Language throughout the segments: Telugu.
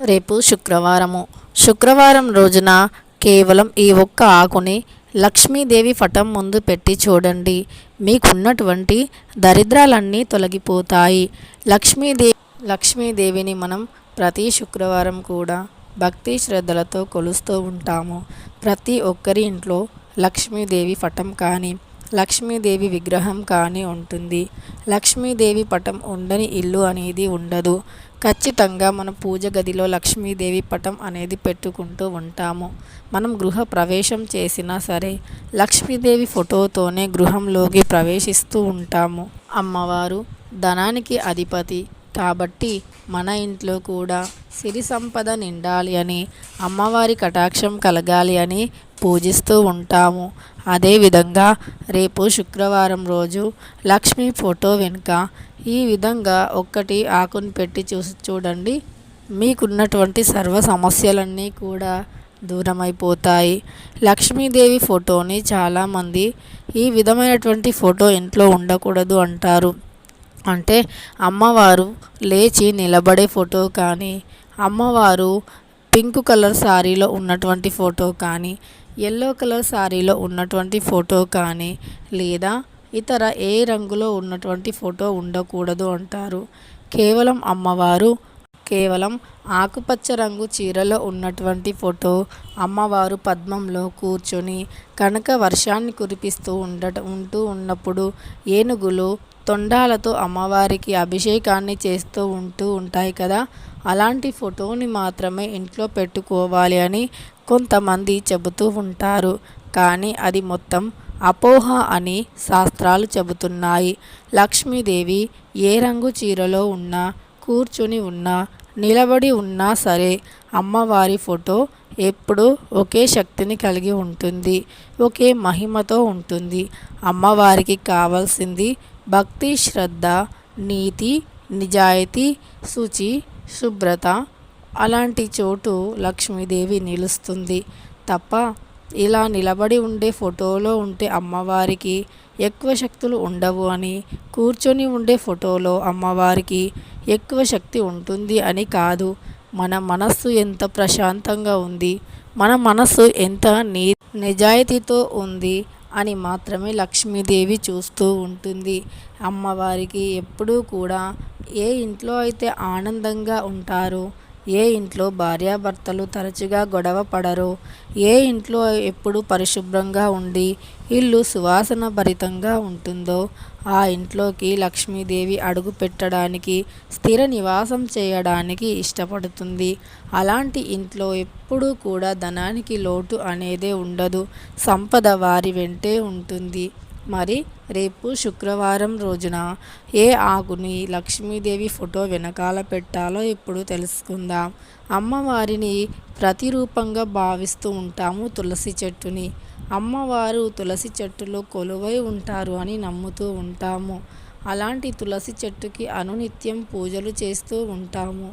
రేపు శుక్రవారము. శుక్రవారం రోజున కేవలం ఈ ఒక్క ఆకుని లక్ష్మీదేవి పటం ముందు పెట్టి చూడండి. మీకున్నటువంటి దరిద్రాలన్నీ తొలగిపోతాయి. లక్ష్మీదేవి లక్ష్మీదేవిని మనం ప్రతి శుక్రవారం కూడా భక్తి శ్రద్ధలతో కొలుస్తూ ఉంటాము. ప్రతి ఒక్కరి ఇంట్లో లక్ష్మీదేవి పటం కానీ లక్ష్మీదేవి విగ్రహం కానీ ఉంటుంది. లక్ష్మీదేవి పటం ఉండని ఇల్లు అనేది ఉండదు. ఖచ్చితంగా మన పూజ గదిలో లక్ష్మీదేవి పటం అనేది పెట్టుకుంటూ ఉంటాము. మనం గృహ ప్రవేశం చేసినా సరే లక్ష్మీదేవి ఫోటోతోనే గృహంలోకి ప్రవేశిస్తూ ఉంటాము. అమ్మవారు ధనానికి అధిపతి కాబట్టి మన ఇంట్లో కూడా సిరి సంపద నిండాలి అని అమ్మవారి కటాక్షం కలగాలి అని పూజిస్తూ ఉంటాము. అదేవిధంగా రేపు శుక్రవారం రోజు లక్ష్మీ ఫోటో వెనుక ఈ విధంగా ఒక్కటి ఆకును పెట్టి చూసి చూడండి. మీకున్నటువంటి సర్వ సమస్యలన్నీ కూడా దూరమైపోతాయి. లక్ష్మీదేవి ఫోటోని చాలామంది ఈ విధమైనటువంటి ఫోటో ఇంట్లో ఉండకూడదు అంటారు. అంటే అమ్మవారు లేచి నిలబడే ఫోటో కానీ అమ్మవారు పింక్ కలర్ శారీలో ఉన్నటువంటి ఫోటో కానీ ఎల్లో కలర్ శారీలో ఉన్నటువంటి ఫోటో కానీ లేదా ఇతర ఏ రంగులో ఉన్నటువంటి ఫోటో ఉండకూడదు అంటారు. కేవలం అమ్మవారు కేవలం ఆకుపచ్చ రంగు చీరలో ఉన్నటువంటి ఫోటో అమ్మవారు పద్మంలో కూర్చొని కనుక వర్షాన్ని కురిపిస్తూ ఉండటం ఉంటూ ఉన్నప్పుడు ఏనుగులు తొండాలతో అమ్మవారికి అభిషేకాన్ని చేస్తూ ఉంటూ ఉంటాయి కదా. అలాంటి ఫోటోని మాత్రమే ఇంట్లో పెట్టుకోవాలి అని కొంతమంది చెబుతూ ఉంటారు. కానీ అది మొత్తం అపోహ అని శాస్త్రాలు చెబుతున్నాయి. లక్ష్మీదేవి ఏ రంగు చీరలో ఉన్నా కూర్చుని ఉన్నా నిలబడి ఉన్నా సరే అమ్మవారి ఫోటో ఎప్పుడూ ఒకే శక్తిని కలిగి ఉంటుంది ఒకే మహిమతో ఉంటుంది. అమ్మవారికి కావాల్సింది భక్తి శ్రద్ధ నీతి నిజాయితీ శుచి శుభ్రత అలాంటి చోటు లక్ష్మీదేవి నిలుస్తుంది తప్ప ఇలా నిలబడి ఉండే ఫోటోలో ఉంటే అమ్మవారికి ఎక్కువ శక్తులు ఉండవు అని కూర్చొని ఉండే ఫోటోలో అమ్మవారికి ఎక్కువ శక్తి ఉంటుంది అని కాదు. మన మనస్సు ఎంత ప్రశాంతంగా ఉంది మన మనస్సు ఎంత నీ నిజాయితీతో ఉంది అని మాత్రమే లక్ష్మీదేవి చూస్తూ ఉంటుంది. అమ్మవారికి ఎప్పుడూ కూడా ఏ ఇంట్లో అయితే ఆనందంగా ఉంటారో ఏ ఇంట్లో భార్యాభర్తలు తరచుగా గొడవ పడరో. ఏ ఇంట్లో ఎప్పుడు పరిశుభ్రంగా ఉండి ఇల్లు సువాసన భరితంగా ఉంటుందో ఆ ఇంట్లోకి లక్ష్మీదేవి అడుగు పెట్టడానికి స్థిర నివాసం చేయడానికి ఇష్టపడుతుంది. అలాంటి ఇంట్లో ఎప్పుడూ కూడా ధనానికి లోటు అనేదే ఉండదు. సంపద వారి వెంటే ఉంటుంది. మరి రేపు శుక్రవారం రోజున ఏ ఆకుని లక్ష్మీదేవి ఫోటో వెనకాల పెట్టాలో ఇప్పుడు తెలుసుకుందాం. అమ్మవారిని ప్రతిరూపంగా భావిస్తూ ఉంటాము తులసి చెట్టుని. అమ్మవారు తులసి చెట్టులో కొలువై ఉంటారు అని నమ్ముతూ ఉంటాము. అలాంటి తులసి చెట్టుకి అనునిత్యం పూజలు చేస్తూ ఉంటాము.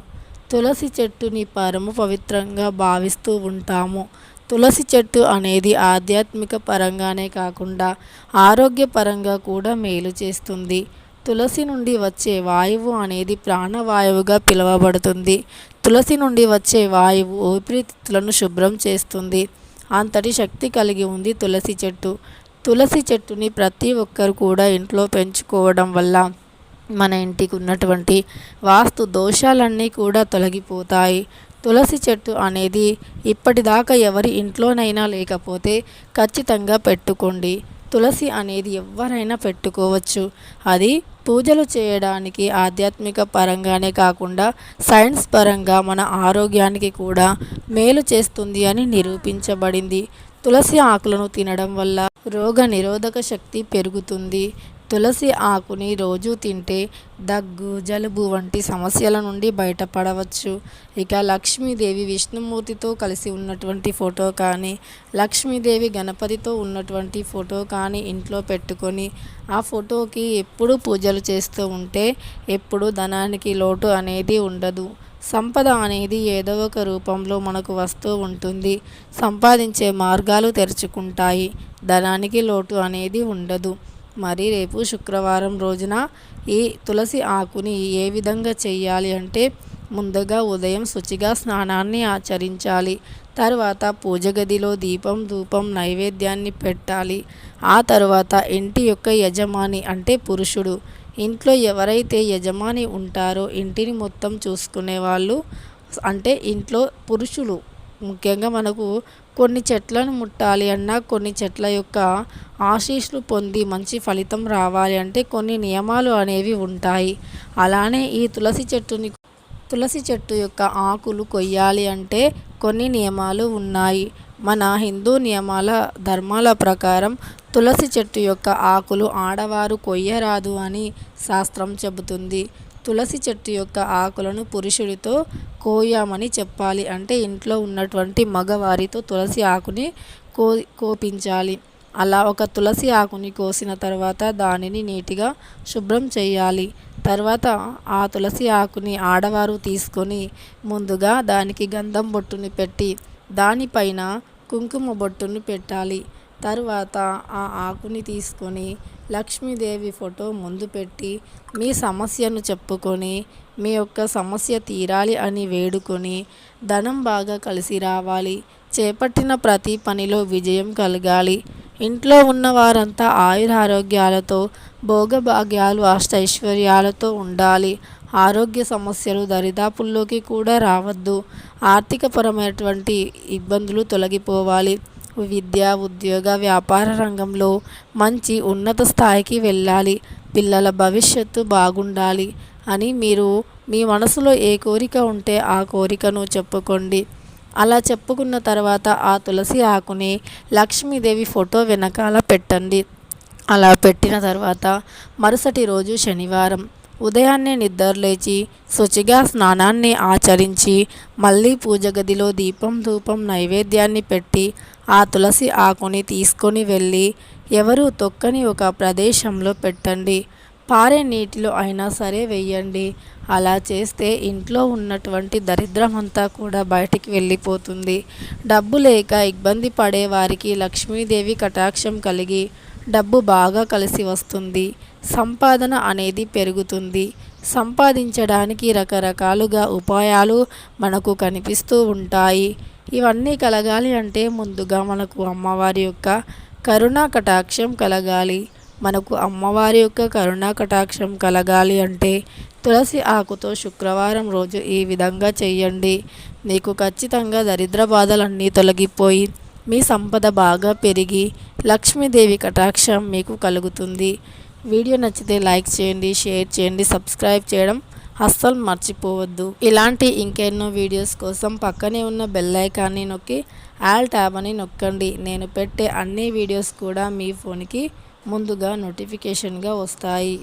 తులసి చెట్టుని పరమ పవిత్రంగా భావిస్తూ ఉంటాము. తులసి చెట్టు అనేది ఆధ్యాత్మిక పరంగానే కాకుండా ఆరోగ్యపరంగా కూడా మేలు చేస్తుంది. తులసి నుండి వచ్చే వాయువు అనేది ప్రాణవాయువుగా పిలువబడుతుంది. తులసి నుండి వచ్చే వాయువు ఊపిరితిత్తులను శుభ్రం చేస్తుంది. అంతటి శక్తి కలిగి ఉంది తులసి చెట్టు. తులసి చెట్టుని ప్రతి ఒక్కరు కూడా ఇంట్లో పెంచుకోవడం వల్ల మన ఇంటికి ఉన్నటువంటి వాస్తు దోషాలన్నీ కూడా తొలగిపోతాయి. తులసి చెట్టు అనేది ఇప్పటిదాకా ఎవరి ఇంట్లోనైనా లేకపోతే ఖచ్చితంగా పెట్టుకోండి. తులసి అనేది ఎవరైనా పెట్టుకోవచ్చు. అది పూజలు చేయడానికి ఆధ్యాత్మిక పరంగానే కాకుండా సైన్స్ పరంగా మన ఆరోగ్యానికి కూడా మేలు చేస్తుంది అని నిరూపించబడింది. తులసి ఆకులను తినడం వల్ల రోగ నిరోధక శక్తి పెరుగుతుంది. తులసి ఆకుని రోజు తింటే దగ్గు జలుబు వంటి సమస్యల నుండి బయటపడవచ్చు. ఇక లక్ష్మీదేవి విష్ణుమూర్తితో కలిసి ఉన్నటువంటి ఫోటో కానీ లక్ష్మీదేవి గణపతితో ఉన్నటువంటి ఫోటో కానీ ఇంట్లో పెట్టుకొని ఆ ఫోటోకి ఎప్పుడు పూజలు చేస్తూ ఉంటే ఎప్పుడు ధనానికి లోటు అనేది ఉండదు. సంపద అనేది ఏదో ఒక రూపంలో మనకు వస్తూ ఉంటుంది. సంపాదించే మార్గాలు తెరుచుకుంటాయి. ధనానికి లోటు అనేది ఉండదు. మరి రేపు శుక్రవారం రోజున ఈ తులసి ఆకుని ఏ విధంగా చేయాలి అంటే ముందుగా ఉదయం శుచిగా స్నానాన్ని ఆచరించాలి. తర్వాత పూజ గదిలో దీపం ధూపం నైవేద్యాన్ని పెట్టాలి. ఆ తర్వాత ఇంటి యొక్క యజమాని అంటే పురుషుడు. ఇంట్లో ఎవరైతే యజమాని ఉంటారో ఇంటిని మొత్తం చూసుకునే వాళ్ళు అంటే ఇంట్లో పురుషులు. ముఖ్యంగా మనకు కొన్ని చెట్లను ముట్టాలి అన్నా కొన్ని చెట్ల యొక్క ఆశీస్సులు పొంది మంచి ఫలితం రావాలి అంటే కొన్ని నియమాలు అనేవి ఉంటాయి. అలానే ఈ తులసి చెట్టుని తులసి చెట్టు యొక్క ఆకులు కొయ్యాలి అంటే కొన్ని నియమాలు ఉన్నాయి. మన హిందూ నియమాల ధర్మాల ప్రకారం తులసి చెట్టు యొక్క ఆకులు ఆడవారు కొయ్యరాదు అని శాస్త్రం చెబుతుంది. తులసి చెట్టు యొక్క ఆకులను పురుషుడితో కోయామని చెప్పాలి. అంటే ఇంట్లో ఉన్నటువంటి మగవారితో తులసి ఆకుని కో కోపించాలి. అలా ఒక తులసి ఆకుని కోసిన తర్వాత దానిని నీటిగా శుభ్రం చేయాలి. తర్వాత ఆ తులసి ఆకుని ఆడవారు తీసుకొని ముందుగా దానికి గంధం బొట్టుని పెట్టి దానిపైన కుంకుమ బొట్టును పెట్టాలి. తరువాత ఆ ఆకుని తీసుకొని లక్ష్మీదేవి ఫోటో ముందు పెట్టి మీ సమస్యను చెప్పుకొని మీ యొక్క సమస్య తీరాలి అని వేడుకొని ధనం బాగా కలిసి రావాలి. చేపట్టిన ప్రతి పనిలో విజయం కలగాలి. ఇంట్లో ఉన్న వారంతా ఆయురారోగ్యాలతో భోగభాగ్యాలు అష్టైశ్వర్యాలతో ఉండాలి. ఆరోగ్య సమస్యలు దరిదాపుల్లోకి కూడా రావద్దు. ఆర్థికపరమైనటువంటి ఇబ్బందులు తొలగిపోవాలి. విద్య ఉద్యోగ వ్యాపార రంగంలో మంచి ఉన్నత స్థాయికి వెళ్ళాలి. పిల్లల భవిష్యత్తు బాగుండాలి అని మీరు మీ మనసులో ఏ కోరిక ఉంటే ఆ కోరికను చెప్పుకోండి. అలా చెప్పుకున్న తర్వాత ఆ తులసి ఆకుని లక్ష్మీదేవి ఫోటో వెనకాల పెట్టండి. అలా పెట్టిన తర్వాత మరుసటి రోజు శనివారం ఉదయాన్నే నిద్రలేచి శుచిగా స్నానాన్ని ఆచరించి మళ్ళీ పూజ గదిలో దీపం ధూపం నైవేద్యాన్ని పెట్టి ఆ తులసి ఆకుని తీసుకొని వెళ్ళి ఎవరు తొక్కని ఒక ప్రదేశంలో పెట్టండి. పారే నీటిలో అయినా సరే వెయ్యండి అలా చేస్తే ఇంట్లో ఉన్నటువంటి దరిద్రమంతా కూడా బయటికి వెళ్ళిపోతుంది. డబ్బు లేక ఇబ్బంది పడే వారికి లక్ష్మీదేవి కటాక్షం కలిగి డబ్బు బాగా కలిసి వస్తుంది. సంపాదన అనేది పెరుగుతుంది. సంపాదించడానికి రకరకాలుగా ఉపాయాలు మనకు కనిపిస్తూ ఉంటాయి. ఇవన్నీ కలగాలి అంటే ముందుగా మనకు అమ్మవారి యొక్క కరుణా కటాక్షం కలగాలి. మనకు అమ్మవారి యొక్క కరుణా కటాక్షం కలగాలి అంటే తులసి ఆకుతో శుక్రవారం రోజు ఈ విధంగా చేయండి మీకు ఖచ్చితంగా దరిద్ర బాధలన్నీ తొలగిపోయి మీ సంపద బాగా పెరిగి లక్ష్మీదేవి కటాక్షం మీకు కలుగుతుంది. వీడియో నచ్చితే లైక్ చేయండి షేర్ చేయండి సబ్స్క్రైబ్ చేయడం అస్సలు మర్చిపోవద్దు. ఇలాంటి ఇంకెన్నో వీడియోస్ కోసం పక్కనే ఉన్న బెల్ ఐకాన్ని నొక్కి ఆల్ ట్యాబ్ అని నొక్కండి. నేను పెట్టే అన్ని వీడియోస్ కూడా మీ ఫోన్కి ముందుగా నోటిఫికేషన్గా వస్తాయి.